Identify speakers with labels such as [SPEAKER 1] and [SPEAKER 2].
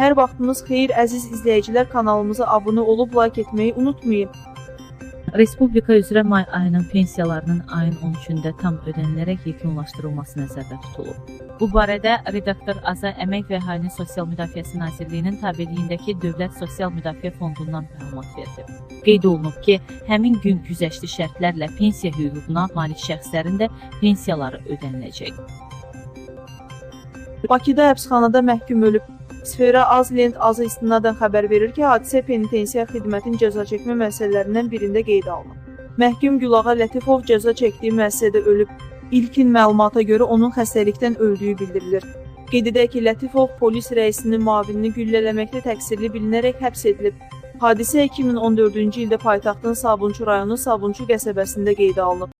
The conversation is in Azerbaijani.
[SPEAKER 1] Hər vaxtınız xeyir əziz izləyicilər kanalımıza abunə olub like etməyi unutmayın.
[SPEAKER 2] Respublika üzrə may ayının pensiyalarının ayın 13-də tam ödənilərək yekunlaşdırılması nəzərdə tutulub. Bu barədə redaktor Aza Əmək və Əhalinin Sosial Müdafiəsi Nazirliyinin tabeliyindəki Dövlət Sosial Müdafiə Fondundan məlumat verdi. Qeyd olunub ki, həmin gün güzəştli şərtlərlə pensiya hüququna malik şəxslərin də pensiyaları ödəniləcək.
[SPEAKER 1] Bakıda həbsxanada məhkum ölüb. Sfera Azlend azı istinadən xəbər verir ki, hadisə penitensiya xidmətin cəza çəkmə müəssisələrindən birində qeydə alınıb. Məhkum Gülağa Lətifov cəza çəkdiyi müəssisədə ölüb. İlkin məlumata görə onun xəstəlikdən öldüyü bildirilir. Qeyd edək ki, Lətifov polis rəisinin müavinini güllələməkdə təqsirli bilinərək həbs edilib. Hadisə 2014-cü ildə paytaxtın Sabunçu rayonu Sabunçu qəsəbəsində qeydə alınıb.